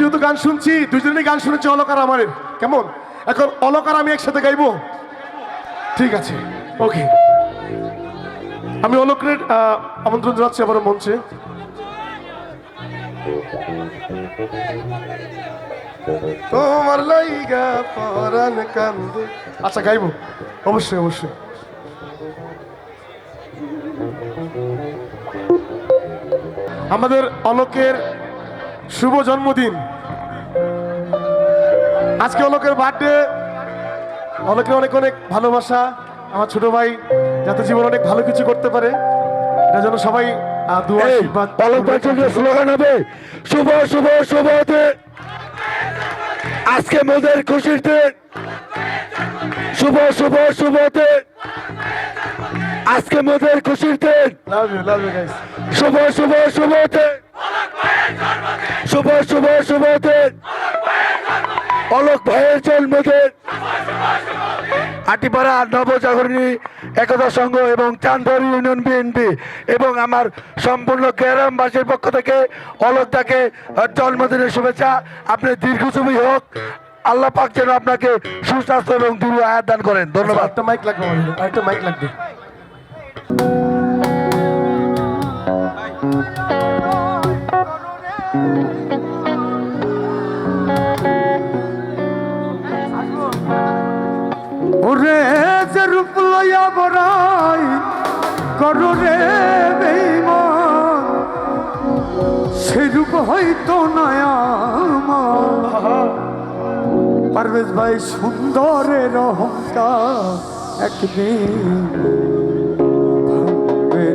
যেহেতু গান শুনছি, দুজনেই গান শুনেছি, অলকার আমারের কেমন? এখন অলকার আমি একসাথে গাইবো? ঠিক আছে, ওকে। আমি অলকের আমন্ত্রণ জানাচ্ছি আবার মঞ্চে। তোমার লাইগা পরান কান্দে। আচ্ছা গাইবো। অবশ্যই অবশ্যই। আমাদের অলোকের শুভ জন্মদিন। আজকে অলোকের বার্থডে অলোকের অনেক অনেক ভালোবাসা। আমার ছোট ভাই যাতে জীবন অনেক ভালো কিছু করতে পারে। এটা যেন সবাই স্লোগান হবে শুভ শুভ শুভ আজকে মোদের শুভ শুভ আজকে মোদের শুভ শুভ শুভ দিন শুভ শুভ শুভ দিন অলোক ভাইয়ের জন্মদিন আটিপাড়া নবজাগরণী একতা সংঘ এবং চান্দর ইউনিয়ন বিএনপি এবং আমার সম্পূর্ণ গ্রামবাসীর পক্ষ থেকে অলোক তাকে জন্মদিনের শুভেচ্ছা। আপনি দীর্ঘজীবী হোক, আল্লাহ পাক যেন আপনাকে সুস্বাস্থ্য এবং দূর আয়াত দান করেন। ধন্যবাদ। মাইক লাগবে আমাদের একটা মাইক লাগবে। ওরে যে রূপ লইয়া বড়াই করো রে বেঈমান, সে রূপ হয়তো নয়া পারভেজ ভাই, সুন্দরের অহংকার একদিন ভাঙবে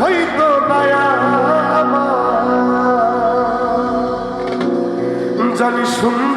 হইতো দয়া জানি শুন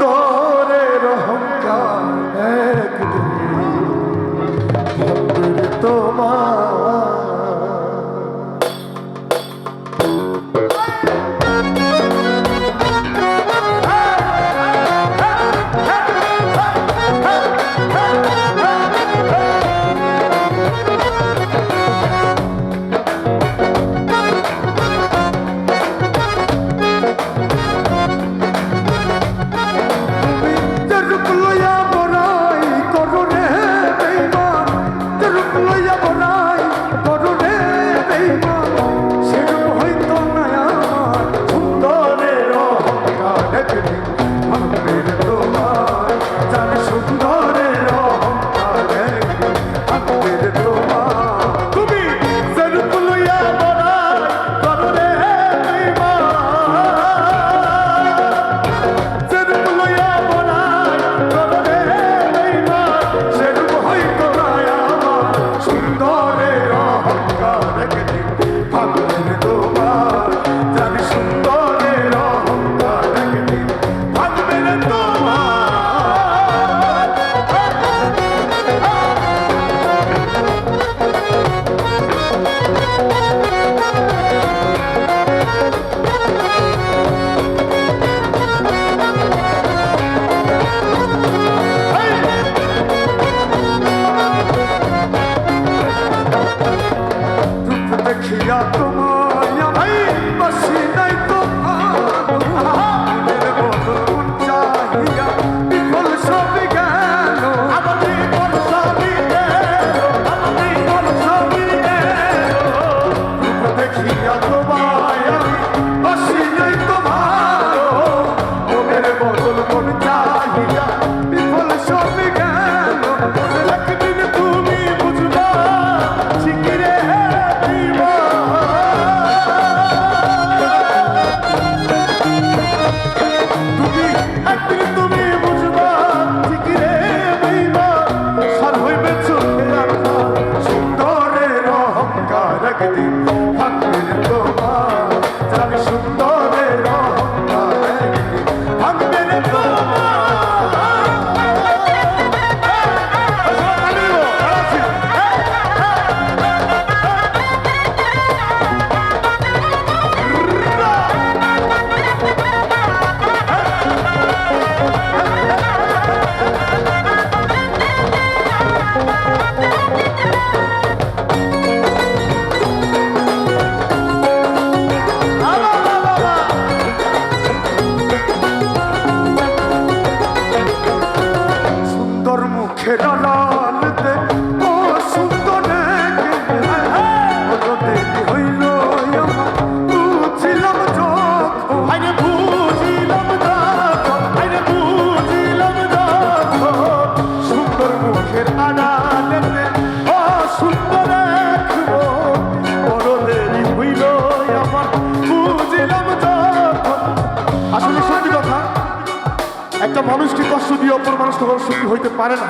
মানুষকে কষ্ট দিয়ে অপর মানুষ তখন সুখী হইতে পারে না।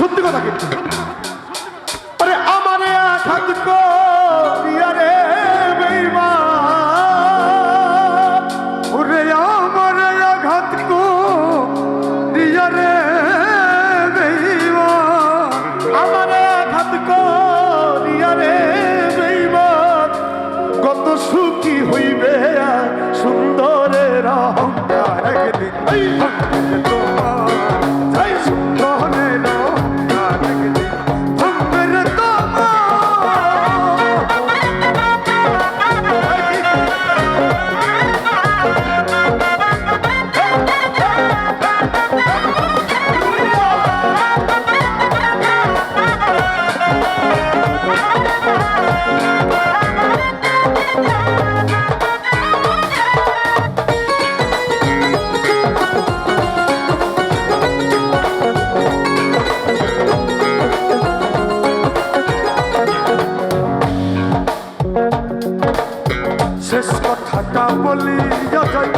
সত্যি কথা কিন্তু। আমার আমারে আঘাত কর। Somalia,